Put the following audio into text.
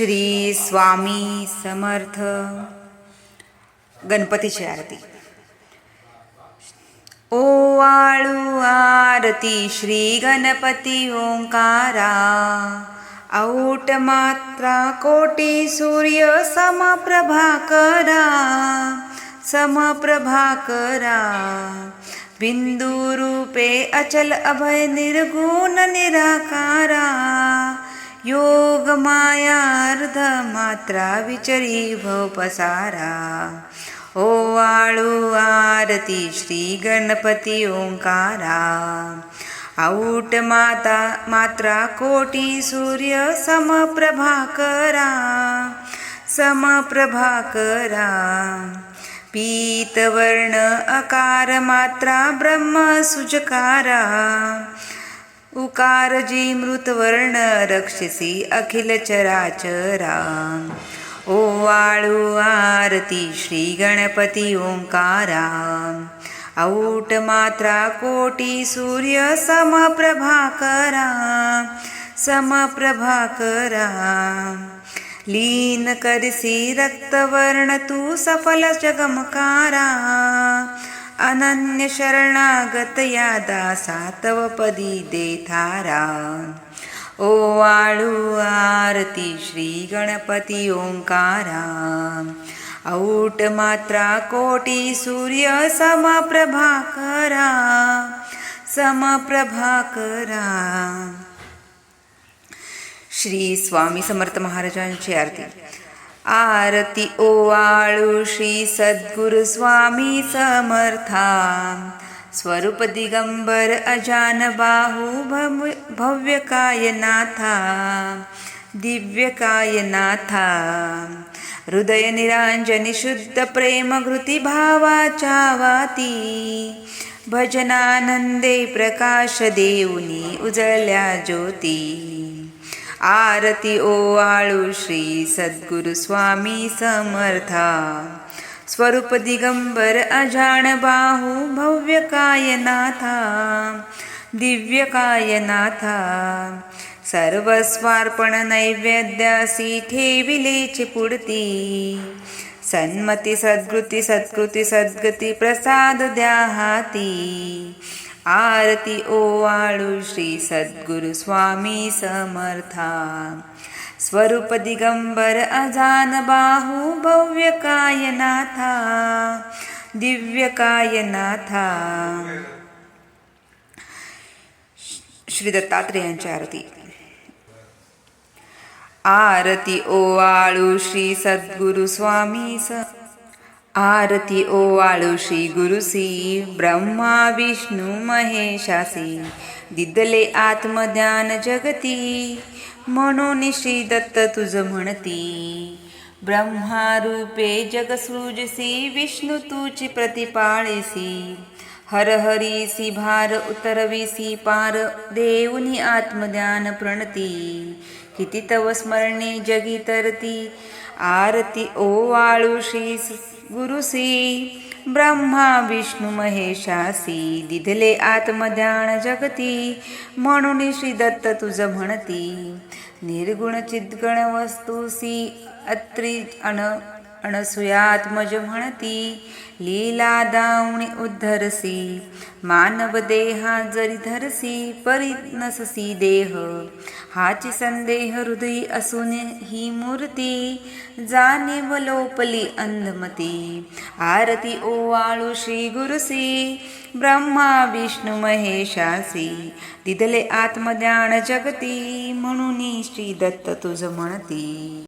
श्री स्वामी समर्थ. गणपतीची आरती. ओ वाळू आरती श्री गणपती ओंकारा. औट मात्रा कोटी सूर्य समप्रभाकरा समप्रभाकरा बिंदू रूपे अचल अभय निर्गुण निराकारा. योग माया मात्रा विचरी भव पसारा ओ आळू आरती श्री गणपती ओंकारा। औट माता मात्रा कोटी सूर्य समप्रभाकरा समप्रभाकरा पीतवर्ण अकार मात्रा ब्रह्म कारजी मृतवर्ण रक्षसी अखिल चराचरा ओ वाळू आरती श्री गणपती ओंकारा औट मात्रा कोटी सूर्य समप्रभाकरा समप्रभाकरा लीन करसी रक्तवर्ण तू सफल जगमकारा अनन्य शरणागत दासा तव पदी देथारा ओ वाळू आरती श्री गणपती ओंकारा। औट मात्रा कोटी सूर्य समप्रभाकरा। समप्रभाकरा। श्री स्वामी समर्थ महाराजांची आरती। आरती ओवाळू श्री सद्गुरु स्वामी समर्था. स्वरूप दिगंबर अजान बाहू भव्य भव्य कायनाथा. दिव्य कायनाथा. हृदय निरांजनी शुद्ध प्रेम घृती भावाच्या वाती भजनानंदे प्रकाश देऊनी उजळल्या ज्योती. आरती ओवाळू श्री सद्गुरु स्वामी समर्था. स्वरूप दिगंबर अजाण बाहू भव्य कायनाथा. दिव्य कायनाथा. सर्वस्वार्पण नैवेद्यासी ठेविलेची पुडती सन्मती सद्गृती सत्कृती सद्गती प्रसाद द्या हाती आरती ओवाळू श्री सद्गुरु स्वामी समर्था. स्वरूप दिगंबर अजान बाहू भव्य कायनाथा. दिव्य कायनाथा. श्री दत्तात्रेयांची आरती. आरती ओवाळू श्री सद्गुरु स्वामी स आरती ओवाळू श्री गुरुसी ब्रह्मा विष्णू महेशासी दिदले आत्मज्ञान जगती म्हणून श्री दत्त तुझ म्हणती. ब्रह्मा रूपे जगसृजसी विष्णू तुची प्रतिपाळीसी हर हरीसी भार उतरविसी पार देऊनी आत्मज्ञान प्रणती. किती तव स्मरणे जगी तरती. आरती ओ श्री गुरुसी ब्रह्मा विष्णू महेशासी दिधले आत्मध्यान जगती. म्हणून श्री दत्त तुझ म्हणती. निर्गुण चिद्गण वस्तुसी अत्रि अन अणसुयात्मज म्हणती लीला दावणी उद्धरसी मानव देहा जरी धरसी परी नससी देह. हाची संदेह हृदयी असून ही मूर्ती जाणीव लोपली अंधमती आरती ओवाळू श्री गुरुसी ब्रह्मा विष्णू महेशासी. दिदले आत्मज्ञान जगती म्हणून श्री दत्त तुझ म्हणती.